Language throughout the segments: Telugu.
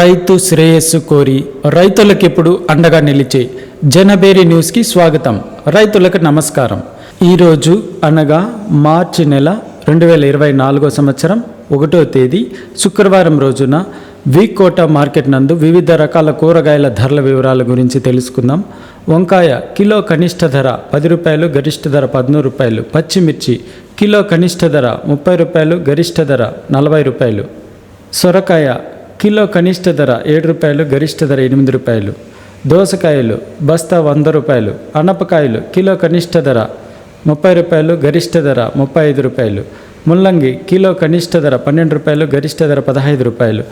రైతు శ్రేయస్సు కోరి రైతులకు ఎప్పుడు అండగా నిలిచే జనబేరి న్యూస్కి స్వాగతం. రైతులకు నమస్కారం. ఈరోజు అనగా మార్చి నెల రెండు వేల ఇరవై నాలుగో సంవత్సరం ఒకటో తేదీ శుక్రవారం రోజున వీకోట మార్కెట్ నందు వివిధ రకాల కూరగాయల ధరల వివరాల గురించి తెలుసుకుందాం. వంకాయ కిలో కనిష్ట ధర పది రూపాయలు గరిష్ట ధర పదమూడు రూపాయలు పచ్చిమిర్చి కిలో కనిష్ట ధర ముప్పై రూపాయలు గరిష్ట ధర నలభై రూపాయలు. సొరకాయ కిలో కనిష్ట ధర ఏడు రూపాయలు గరిష్ట ధర ఎనిమిది రూపాయలు. దోసకాయలు బస్తా వంద రూపాయలు. అనపకాయలు కిలో కనిష్ట ధర ముప్పై రూపాయలు గరిష్ట ధర ముప్పై ఐదు రూపాయలు. ముల్లంగి కిలో కనిష్ట ధర పన్నెండు రూపాయలు గరిష్ట ధర పదహైదు రూపాయలు.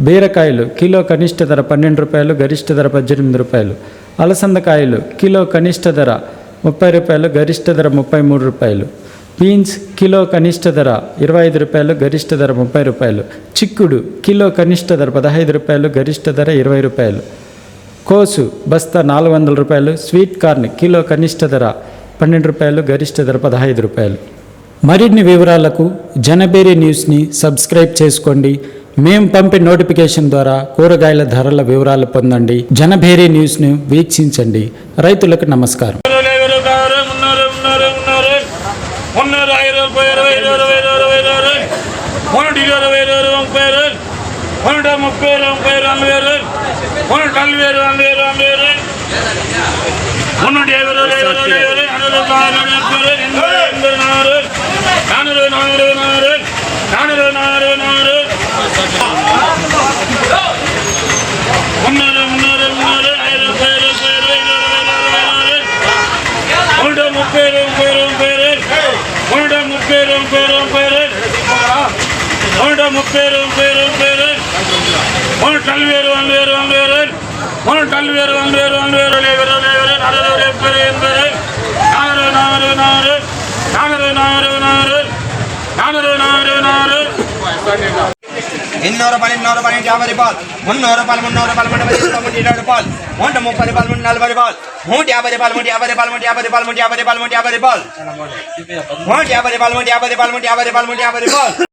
బీరకాయలు కిలో కనిష్ట ధర పన్నెండు రూపాయలు గరిష్ట ధర పద్దెనిమిది రూపాయలు. అలసందకాయలు కిలో కనిష్ట ధర ముప్పై రూపాయలు గరిష్ట ధర ముప్పై మూడు రూపాయలు. బీన్స్ కిలో కనిష్ట ధర ఇరవై ఐదు రూపాయలు గరిష్ట ధర ముప్పై రూపాయలు. చిక్కుడు కిలో కనిష్ట ధర పదహైదు రూపాయలు గరిష్ట ధర ఇరవై రూపాయలు. కోసు బస్తా నాలుగు వందల రూపాయలు స్వీట్ కార్న్ కిలో కనిష్ట ధర పన్నెండు రూపాయలు గరిష్ట ధర పదహైదు రూపాయలు. మరిన్ని వివరాలకు జనబేరి న్యూస్ని సబ్స్క్రైబ్ చేసుకోండి. మేము పంపే నోటిఫికేషన్ ద్వారా కూరగాయల ధరల వివరాలు పొందండి. జనభేరి న్యూస్ను వీక్షించండి. రైతులకు నమస్కారం. ஒன்று இருபது இருபது முப்பது இருபது ஒன்று முப்பது முப்பது நாலு பேர். ஒன்று நாலு பேர் நாலு பேர் நாலு பேர். முன்னூற்றி ஐம்பது ஐம்பது ஐம்பது அறுபது மூன்று முப்பேரு பேரு பேரு மூணு கல்வேறு வல்வேறு வல்வேறு மூணு கல்வேறு வல்வேறு வல்வேறு அறுபது பேரு என்பது நானூறு நானூறு நானூறு நானூறு நானூறு நானூறு நானூறு நானூறு நானூறு ಇನ್ನೂರು ರೂಪಾಯಿ ಇನ್ನೂರು ರೂಪಾಯಿ ಯಾವರಿ ಬಾಲ್ ಮುನ್ನೂರು ರೂಪಾಯಿ ಮುನ್ನೂರು ರೂಪಾಯಿ ಮುನ್ನೂರು ಎರಡು ಬಾಲ್ ಮೂಟ ಮುಪ್ಪೈ ಬಾಲ್ ಮುನ್ನ ನಲವರಿ ಬಾಲ್ ಮೂಟ ಯಾವರಿ ಬಾಲ್ ಮೂಟ ಯಾವರಿ ಬಾಲ್ ಮೂಟ ಯಾವರಿ ಬಾಲ್ ಮೂಟ ಯಾವರಿ ಬಾಲ್ ಮೂಟ ಯಾವರಿ ಬಾಲ್ ಮೂಟ ಯಾವರಿ ಬಾಲ್ ಮೂಟ ಯಾವರಿ ಬಾಲ್ ಮೂಟ ಯಾವರಿ ಬಾಲ್ ಮೂಟ ಯಾವರಿ ಬಾಲ್